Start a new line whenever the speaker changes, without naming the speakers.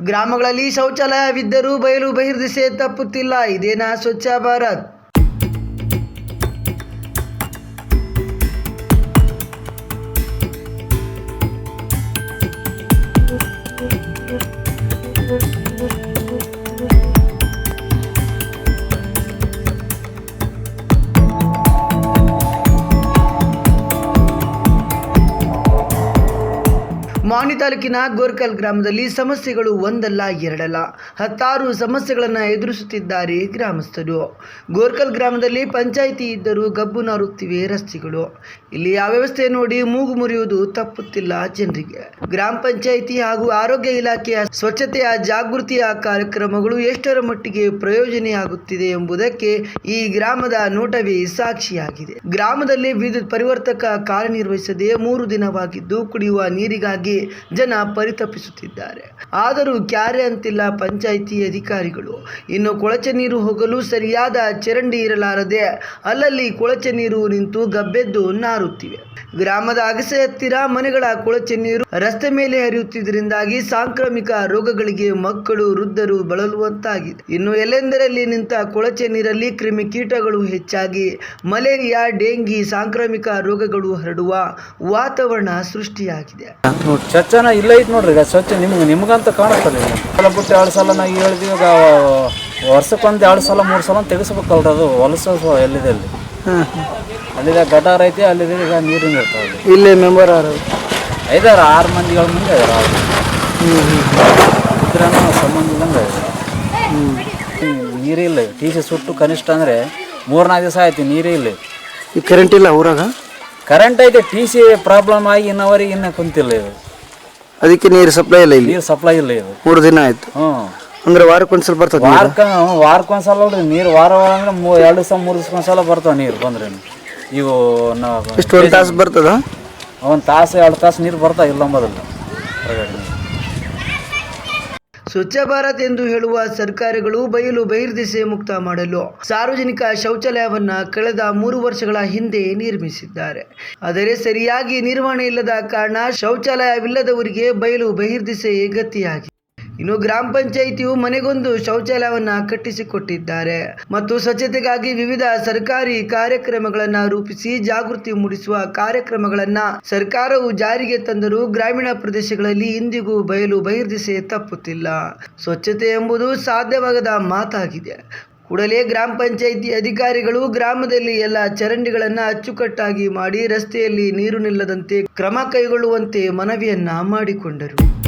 ಗ್ರಾಮಗಳಲ್ಲಿ ಶೌಚಾಲಯವಿದ್ದರೂ ಬಯಲು ಬಹಿರ್ದಿಸೆ ತಪ್ಪುತ್ತಿಲ್ಲ. ಇದೇನಾ ಸ್ವಚ್ಛ ಭಾರತ್? ಮಾಣಿ ತಾಲೂಕಿನ ಗೋರ್ಕಲ್ ಗ್ರಾಮದಲ್ಲಿ ಸಮಸ್ಯೆಗಳು ಒಂದಲ್ಲ ಎರಡಲ್ಲ. ಹತ್ತಾರು ಸಮಸ್ಯೆಗಳನ್ನು ಎದುರಿಸುತ್ತಿದ್ದಾರೆ ಗ್ರಾಮಸ್ಥರು. ಗೋರ್ಕಲ್ ಗ್ರಾಮದಲ್ಲಿ ಪಂಚಾಯಿತಿ ಇದ್ದರೂ ಗಬ್ಬು ನಾರುತ್ತಿವೆ ರಸ್ತೆಗಳು. ಇಲ್ಲಿ ಆ ವ್ಯವಸ್ಥೆ ನೋಡಿ ಮೂಗು ಮುರಿಯುವುದು ತಪ್ಪುತ್ತಿಲ್ಲ ಜನರಿಗೆ. ಗ್ರಾಮ ಪಂಚಾಯಿತಿ ಹಾಗೂ ಆರೋಗ್ಯ ಇಲಾಖೆಯ ಸ್ವಚ್ಛತೆಯ ಜಾಗೃತಿಯ ಕಾರ್ಯಕ್ರಮಗಳು ಎಷ್ಟರ ಮಟ್ಟಿಗೆ ಪ್ರಯೋಜನೆಯಾಗುತ್ತಿದೆ ಎಂಬುದಕ್ಕೆ ಈ ಗ್ರಾಮದ ನೋಟವೇ ಸಾಕ್ಷಿಯಾಗಿದೆ. ಗ್ರಾಮದಲ್ಲಿ ವಿದ್ಯುತ್ ಪರಿವರ್ತಕ ಕಾರ್ಯನಿರ್ವಹಿಸದೆ ಮೂರು ದಿನವಾಗಿದ್ದು ಕುಡಿಯುವ ನೀರಿಗಾಗಿ ಜನ ಪರಿತಪಿಸುತ್ತಿದ್ದಾರೆ. ಆದರೂ ಕ್ಯಾರೆ ಅಂತಿಲ್ಲ ಪಂಚಾಯಿತಿ ಅಧಿಕಾರಿಗಳು. ಇನ್ನು ಕೊಳಚೆ ನೀರು ಹೋಗಲು ಸರಿಯಾದ ಚರಂಡಿ ಇರಲಾರದೆ ಅಲ್ಲಲ್ಲಿ ಕೊಳಚೆ ನೀರು ನಿಂತು ಗಬ್ಬೆದ್ದು ನಾರುತ್ತಿವೆ. ಗ್ರಾಮದ ಅಗಸೆ ಹತ್ತಿರ ಮನೆಗಳ ಕೊಳಚೆ ನೀರು ರಸ್ತೆ ಮೇಲೆ ಹರಿಯುತ್ತಿದ್ದರಿಂದಾಗಿ ಸಾಂಕ್ರಾಮಿಕ ರೋಗಗಳಿಗೆ ಮಕ್ಕಳು ವೃದ್ಧರು ಬಳಲುವಂತಾಗಿದೆ. ಇನ್ನು ಎಲ್ಲೆಂದರಲ್ಲಿ ನಿಂತ ಕೊಳಚೆ ನೀರಲ್ಲಿ ಕ್ರಿಮಿಕೀಟಗಳು ಹೆಚ್ಚಾಗಿ ಮಲೇರಿಯಾ ಡೆಂಗಿ ಸಾಂಕ್ರಾಮಿಕ ರೋಗಗಳು ಹರಡುವ ವಾತಾವರಣ ಸೃಷ್ಟಿಯಾಗಿದೆ.
ಸ್ವಚ್ಛನ ಇಲ್ಲ ಇದು ನೋಡ್ರಿ ಈಗ ಸ್ವಚ್ಛ ನಿಮ್ಗೆ ನಿಮ್ಗಂತ ಕಾಣುತ್ತಲ್ಲ ಈಗ. ಸಲ ಬಿಟ್ಟು ಎರಡು ಸಲ ನಾ ಹೇಳಿದ್ವಿ ಈಗ ವರ್ಷಕ್ಕೊಂದು ಎರಡು ಸಲ ಮೂರು ಸಲ ತೆಗೆಸ್ಬೇಕಲ್ರಿ ಅದು ಹೊಲಸ ಎಲ್ಲಿದೆ ಅಲ್ಲಿ. ಅಲ್ಲಿದೆ ಗಟಾರ ಐತಿ ಅಲ್ಲಿ ಈಗ ನೀರಿನ ಇರ್ತಾವೆ
ಇಲ್ಲೇ ಮೆಂಬರ್ ಯಾರು?
ಐದಾರು ಆರು ಮಂದಿ ಮುಂದೆ ಇದಾರೆ ಆರು ಇದ್ರೂ ಸಂಬಂಧ ಇದ್ದಂಗೆ ನೀರೇ ಇಲ್ಲ ಟಿ ಸಿ ಸುಟ್ಟು ಕನಿಷ್ಠ ಅಂದರೆ ಮೂರ್ನಾಲ್ಕು ದಿವಸ ಆಯ್ತು ನೀರೇ ಇಲ್ಲ
ಈ ಕರೆಂಟ್ ಇಲ್ಲ ಊರಾಗ?
ಕರೆಂಟ್ ಐತೆ ಟಿ ಸಿ ಪ್ರಾಬ್ಲಮ್ ಆಗಿ ಇನ್ನವರೆಗೆ ಇನ್ನೂ ಕುಂತಿಲ್ಲ ಇದು
ಅದಕ್ಕೆ ನೀರು ಸಪ್ಲೈ ಇಲ್ಲ ಇಲ್ಲಿ?
ನೀರು ಸಪ್ಲೈ ಇಲ್ಲ ಇದು
ಮೂರು ದಿನ ಆಯ್ತು.
ಹ್ಞೂ
ಅಂದ್ರೆ ವಾರಕ್ಕೊಂದ್ಸಲ ಬರ್ತದೆ
ವಾರಕ್ಕ ವಾರಕ್ಕೊಂದ್ಸಲ ಅಲ್ರಿ ನೀರು ವಾರ ವಾರ ಅಂದ್ರೆ ಮೂ ಎರಡು ದಿವಸ ಮೂರು ದಿವ್ಸಕ್ಕೊಂದ್ಸಲ ಬರ್ತಾವೆ ನೀರು ಬಂದ್ರೆ ಇವು
ಇಷ್ಟು ಒಂದು ತಾಸು ಬರ್ತದ?
ಒಂದು ತಾಸು ಎರಡು ತಾಸು ನೀರು ಬರ್ತಾ ಇಲ್ಲ ಮೊದಲು. ಹೊರಗಡೆ.
ಸ್ವಚ್ಛ ಭಾರತ್ ಎಂದು ಹೇಳುವ ಸರ್ಕಾರಗಳು ಬಯಲು ಬಹಿರ್ದಿಸೆ ಮುಕ್ತ ಮಾಡಲು ಸಾರ್ವಜನಿಕ ಶೌಚಾಲಯವನ್ನ ಕಳೆದ ಮೂರು ವರ್ಷಗಳ ಹಿಂದೆ ನಿರ್ಮಿಸಿದ್ದಾರೆ. ಆದರೆ ಸರಿಯಾಗಿ ನಿರ್ವಹಣೆ ಇಲ್ಲದ ಕಾರಣ ಶೌಚಾಲಯವಿಲ್ಲದವರಿಗೆ ಬಯಲು ಬಹಿರ್ದಿಸೆ ಗತಿಯಾಗಿದೆ. ಇನ್ನು ಗ್ರಾಮ ಪಂಚಾಯಿತಿಯು ಮನೆಗೊಂದು ಶೌಚಾಲಯವನ್ನ ಕಟ್ಟಿಸಿಕೊಟ್ಟಿದ್ದಾರೆ. ಮತ್ತು ಸ್ವಚ್ಛತೆಗಾಗಿ ವಿವಿಧ ಸರ್ಕಾರಿ ಕಾರ್ಯಕ್ರಮಗಳನ್ನ ರೂಪಿಸಿ ಜಾಗೃತಿ ಮೂಡಿಸುವ ಕಾರ್ಯಕ್ರಮಗಳನ್ನು ಸರ್ಕಾರವು ಜಾರಿಗೆ ತಂದರೂ ಗ್ರಾಮೀಣ ಪ್ರದೇಶಗಳಲ್ಲಿ ಇಂದಿಗೂ ಬಯಲು ಬಹಿರ್ದೆಸೆ ತಪ್ಪುತ್ತಿಲ್ಲ. ಸ್ವಚ್ಛತೆ ಎಂಬುದು ಸಾಧ್ಯವಾಗದ ಮಾತಾಗಿದೆ. ಕೂಡಲೇ ಗ್ರಾಮ ಪಂಚಾಯಿತಿ ಅಧಿಕಾರಿಗಳು ಗ್ರಾಮದಲ್ಲಿ ಎಲ್ಲ ಚರಂಡಿಗಳನ್ನು ಅಚ್ಚುಕಟ್ಟಾಗಿ ಮಾಡಿ ರಸ್ತೆಯಲ್ಲಿ ನೀರು ನಿಲ್ಲದಂತೆ ಕ್ರಮ ಕೈಗೊಳ್ಳುವಂತೆ ಮನವಿಯನ್ನ ಮಾಡಿಕೊಂಡರು.